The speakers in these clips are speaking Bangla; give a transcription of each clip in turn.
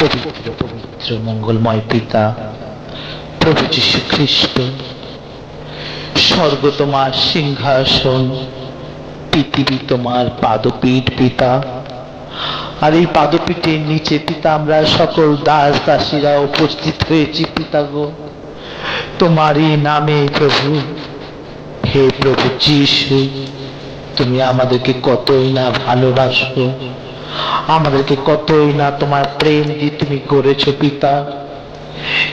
পবিত্র পবিত্র মঙ্গলময় পিতা, প্রভু যীশু খ্রিস্ট স্বর্গ তোমার সিংহাসন, পৃথিবী তোমার পাদপীঠ পিতা। আর এই পাদপীঠের নিচে পিতা আমরা সকল দাস দাসীরা উপস্থিত হয়েছি পিতা গো। তোমারই নামে প্রভু। হে প্রভু যিশু, তুমি আমাদেরকে কতই না ভালোবাসো। আমাদেরকে কতই না তোমার প্রেম দিয়ে তুমি করেছ পিতা।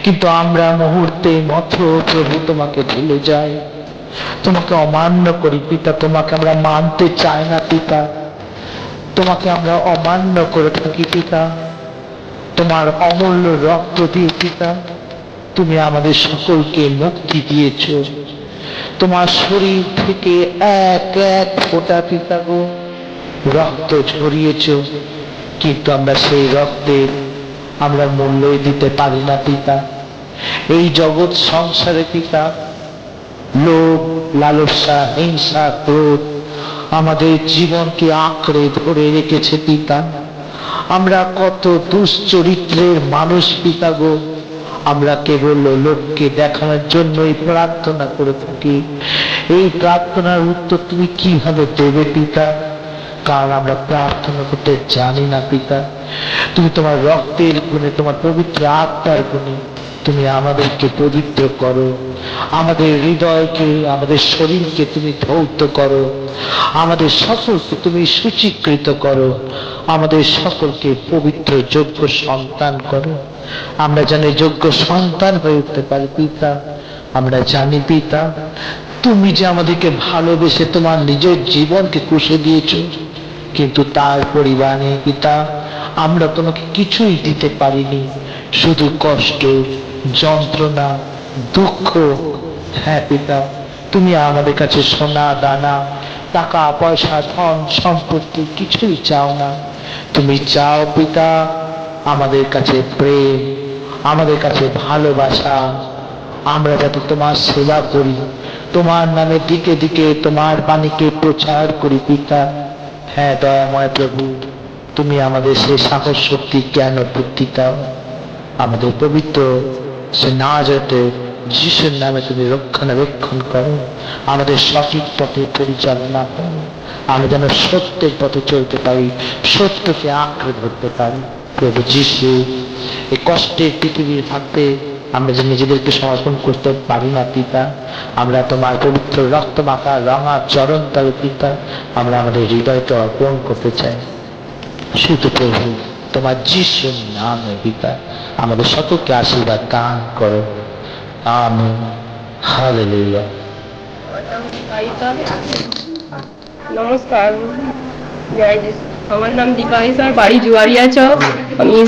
কিন্তু আমরা মুহূর্তে মতো প্রভু তোমাকে ভুলে যাই। তোমাকে অমান্য করি পিতা, তোমাকে আমরা মানতে চাই না পিতা। তোমাকে আমরা অমান্য করে থাকি পিতা। তোমার অমূল্য রক্ত দিয়ে পিতা, তুমি আমাদের সকলকে মুক্তি দিয়েছ। তোমার শরীর থেকে এক এক ফোঁটা পিতা গো। রক্ত ঝরিয়েছ কিন্তু আমরা সেই রক্তের আমরা মূল্যই দিতে পারি না, পিতা। এই জগৎ সংসারে, পিতা, লোভ, লালসা, হিংসা, ক্রোধ আমাদের জীবনকে আঁকড়ে ধরে রেখেছে, পিতা। আমরা কত দুশ্চরিত্রের মানুষ, পিতা গো। আমরা কেবল লোককে দেখানোর জন্যই প্রার্থনা করে থাকি। এই প্রার্থনার উত্তর তুমি কীভাবে দেবে, পিতা? কারণ আমরা প্রার্থনা করতে জানি না, পিতা। তুমি তোমার রক্তের গুণে, তোমার পবিত্র আত্মার গুণে তুমি আমাদেরকে পবিত্র করো। আমাদের হৃদয়কে, আমাদের শরীরকে তুমি ধৌত করো। আমাদের সকলকে তুমি সূচীকৃত করো। আমাদের সকলকে পবিত্র যোগ্য সন্তান করো। আমরা জানি যোগ্য সন্তান হয়ে উঠতে পারি, পিতা। আমরা জানি, পিতা, তুমি যে আমাদেরকে ভালোবেসে তোমার নিজের জীবনকে কুষে দিয়েছ কিন্তু তার পরিবারে পিতা, আমরা তোমাকে কিছুই দিতে পারিনি। শুধু কষ্ট, যন্ত্রণা, দুঃখ। হ্যাঁ পিতা, তুমি আমাদের কাছে সোনা, দানা, টাকা, পয়সা, ধন, সম্পত্তি কিছুই চাও না। তুমি চাও পিতা, আমাদের কাছে প্রেম, আমাদের কাছে ভালোবাসা। আমরা যাতে তোমার সেবা করি, তোমার নামে দিকে দিকে তোমার বাণীকে প্রচার করি পিতা। হ্যাঁ দয়াময় প্রভু, তুমি আমাদের সে সাহস, শক্তি, জ্ঞান ও বুদ্ধি দাও। আমাদের পবিত্র সে না যেতে যিশুর নামে তুমি রক্ষণাবেক্ষণ করো। আমাদের সঠিক পথে পরিচালনা করো। আমরা যেন সত্যের পথে চলতে পারি, সত্যকে আঁকড়ে ধরতে পারি। প্রভু যিশু, এই কষ্টের পৃথিবীর থাকতে আমরা যে নিজেদেরকে সমর্পণ করতে পারি না, পিতা, আমরা তোমার পবিত্র রক্ত মাখা, রঙা, চরণ তবে পিতা, আমরা আমাদের হৃদয়কে অর্পণ করতে চাই। শুধু প্রভু, তোমার যিশুর নামে পিতা, আমাদের সকলকে আশীর্বাদ দান করো। আমি হালেলুয়া। নমস্কার। আমার নাম দীপা ঈশ্বর বাড়ি জুয়ারিয়া চক। আমি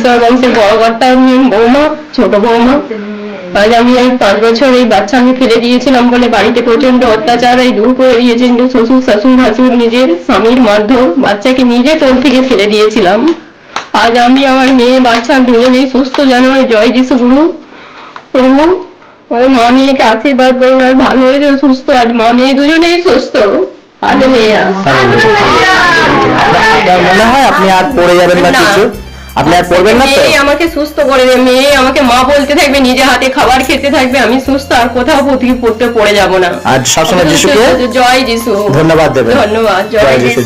বড় কর্তা বৌমা, ছোট বৌমা। আজ আমি এই পাঁচ বছর এই বাচ্চা আমি ফেলে দিয়েছিলাম বলে বাড়িতে প্রচণ্ড অত্যাচার এই দূর করে দিয়েছেন শ্বশুর শাশুড় ভাসুর নিজের স্বামীর মাধ্যম বাচ্চাকে নিজে তোল থেকে ফেলে দিয়েছিলাম। আজ আমি আমার মেয়ে বাচ্চা দুজনেই সুস্থ যেন জয় যিশু গুরু প্রভু ওই মা মেয়েকে আশীর্বাদ করুন আর ভালো হয়ে যাও, সুস্থ। আর মা মেয়ে দুজনেই সুস্থ। হালেলুয়া আপনার মনে হয় আপনি আর পড়ে যাবেন না। কিছু? আপনি আর পড়বেন না তো? আমাকে সুস্থ করে দেবে মেয়ে আমাকে মা বলতে থাকবে নিজে হাতে খাবার খেতে থাকবে আমি সুস্থ আর কোথাও পুঁথি পড়তে পড়ে যাব না। আর সবসময় যিশুকে জয় যিশু। ধন্যবাদ দেবেন। ধন্যবাদ জয় যিশু।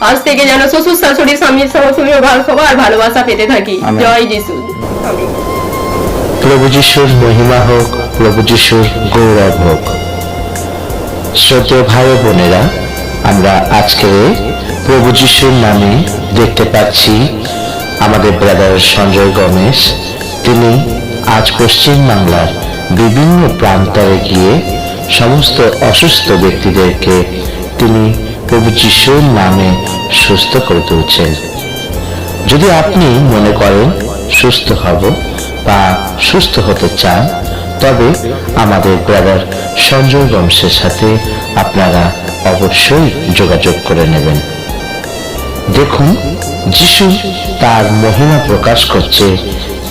আজ থেকে যেন শ্বশুর শাশুড়ি শাশুড়ি সবার ভালোবাসা পেতে থাকি। জয় যিশু। প্রভু যিশুর মহিমা হোক প্রভু যিশুর গৌরব হোক। শ্রদ্ধেয় ভাই বোনেরা আমরা আজকে প্রভু যিশুর নামে দেখতে পাচ্ছি আমাদের ব্রাদার সঞ্জয় গমেশ তিনি আজ পশ্চিম বাংলার বিভিন্ন প্রান্তরে গিয়ে সমস্ত অসুস্থ ব্যক্তিদেরকে তিনি প্রভু যিশুর নামে সুস্থ করে তুলছেন। যদি আপনি মনে করেন সুস্থ হব বা সুস্থ হতে চান, তবে আমাদের ব্রাদার সঞ্জয় বংশের সাথে আপনারা অবশ্যই যোগাযোগ করে নেবেন। দেখুন, যিশু তার মহিমা প্রকাশ করছে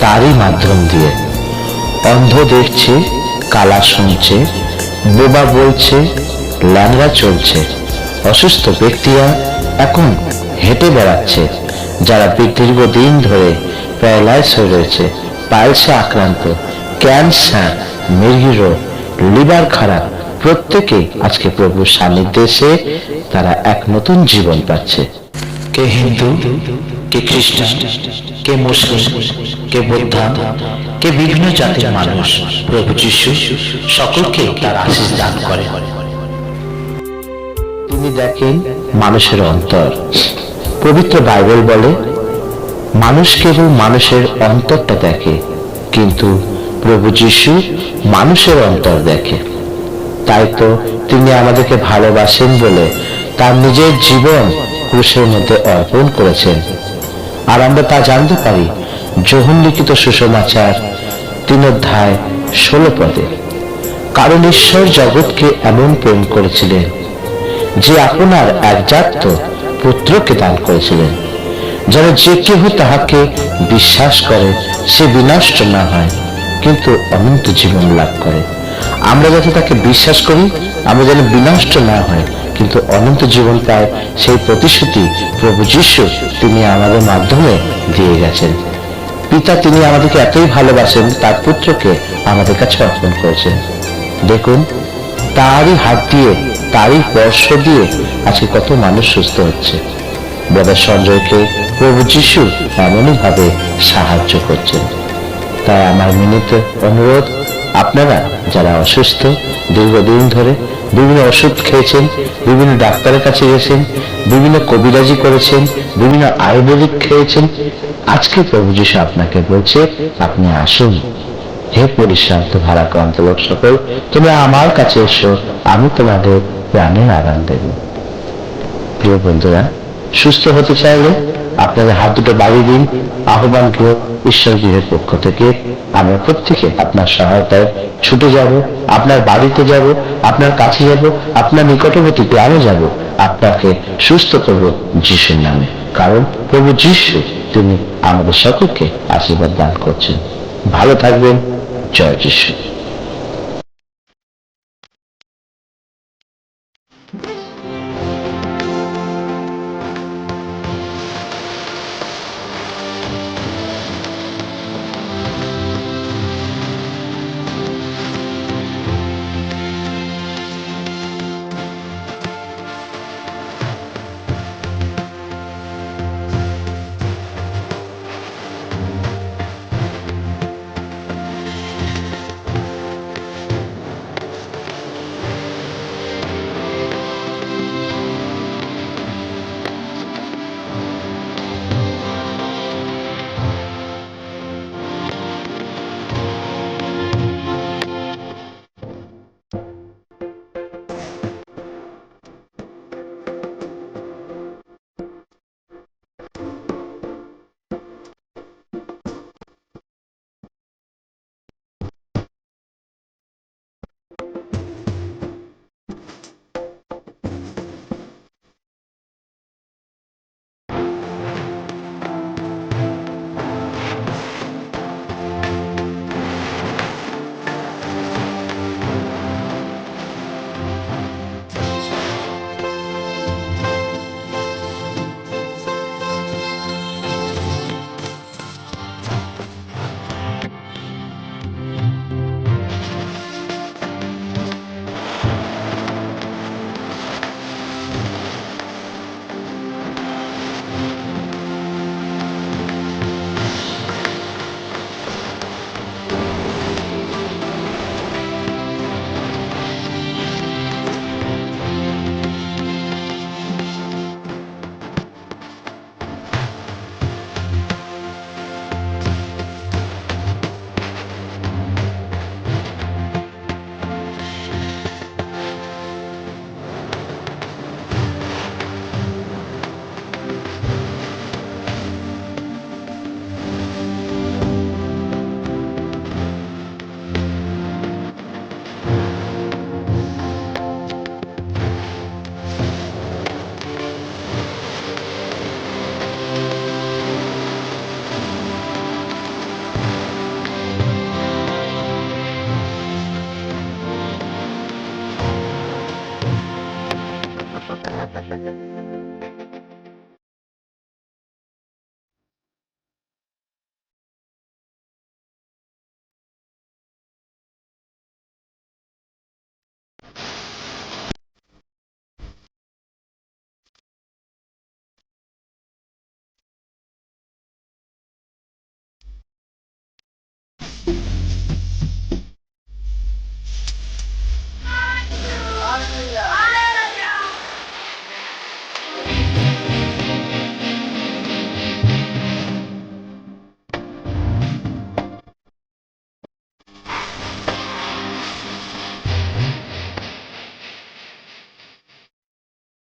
তারই মাধ্যম দিয়ে। অন্ধ দেখছে, কালা শুনছে, বোবা বলছে, ল্যাংড়া চলছে। অসুস্থ ব্যক্তিরা এখন হেঁটে বেড়াচ্ছে, যারা দীর্ঘদিন ধরে প্যারালাইজ হয়ে রয়েছে। পাইলসে আক্রান্ত, ক্যান্সার মেরগি রোগ লিভার খারাপ। প্রত্যেকেই আজকে প্রভুর সান্নিধ্যে এসে তারা এক নতুন জীবন পাচ্ছে। কে হিন্দু, কে খ্রিস্টান, কে মুসলিম, কে বৌদ্ধা, কে বিভিন্ন জাতির মানুষ, প্রভু যিশু সকলকে তার আশিস দান করে। তিনি দেখেন মানুষের অন্তর। পবিত্র বাইবেল বলে, মানুষ কেবল মানুষের অন্তরটা দেখে, কিন্তু প্রভু যিশু মানুষের অন্তর দেখে। তাই তো তিনি আমাদেরকে ভালোবাসেন বলে, তার নিজের জীবন ক্রুশের মধ্যে অর্পণ করেছেন। আর আমরা তা জানতে পারি যোহন লিখিত সুসমাচার তিন অধ্যায় ষোলো পদে, কারণ ঈশ্বর জগৎকে এমন প্রেম করেছিলেন, যে আপনার একজাত পুত্রকে দান করেছিলেন, যেন যে কেহ তাহাকে বিশ্বাস করে, সে বিনষ্ট না হয়, কিন্তু অনন্ত জীবন লাভ করে। আমরা যাতে তাকে বিশ্বাস করি, আমরা যেন বিনষ্ট না হয় কিন্তু অনন্ত জীবন পায় সেই প্রতিশ্রুতি প্রভু যিশু তিনি আমাদের মাধ্যমে দিয়ে গেছেন। পিতা তিনি আমাদেরকে এতই ভালোবাসেন, তার পুত্রকে আমাদের কাছে অর্পণ করেছেন। দেখুন, তারই হাত দিয়ে, তারই স্পর্শ দিয়ে আজকে কত মানুষ সুস্থ হচ্ছে। ব্রাদার সঞ্জয়কে প্রভু যিশু এমনই ভাবে সাহায্য করছেন। তাই আমার মিনিত অনুরোধ, আপনারা যারা অসুস্থ, দীর্ঘদিন ধরে বিভিন্ন ওষুধ খেয়েছেন, বিভিন্ন ডাক্তারের কাছে গেছেন, বিভিন্ন কবিরাজি করেছেন, বিভিন্ন আয়ুর্বেদিক খেয়েছেন। আজকে প্রভু যিশু আপনাকে বলছে, আপনি আসুন। হে পরিশ্রান্ত ভারাক্রান্ত লোক সকল, তোমরা আমার কাছে এসো, আমি তোমাদের প্রাণের আরাম দেব। প্রিয় বন্ধুরা, সুস্থ হতে চাইলে আপনাদের হাত দুটো বাড়িয়ে দিন। আহ্বান গৃহ ঈশ্বর গৃহের পক্ষ থেকে। আমরা প্রত্যেকে আপনার সহায়তায় ছুটে যাব, আপনার বাড়িতে যাব, আপনার কাছে যাব, আপনার নিকটবর্তী গ্রামে যাব। আপনাকে সুস্থ করব যিশুর নামে। কারণ প্রভু যিশু, তিনি আমাদের সকলকে আশীর্বাদ দান করছেন। ভালো থাকবেন। জয় যিশু।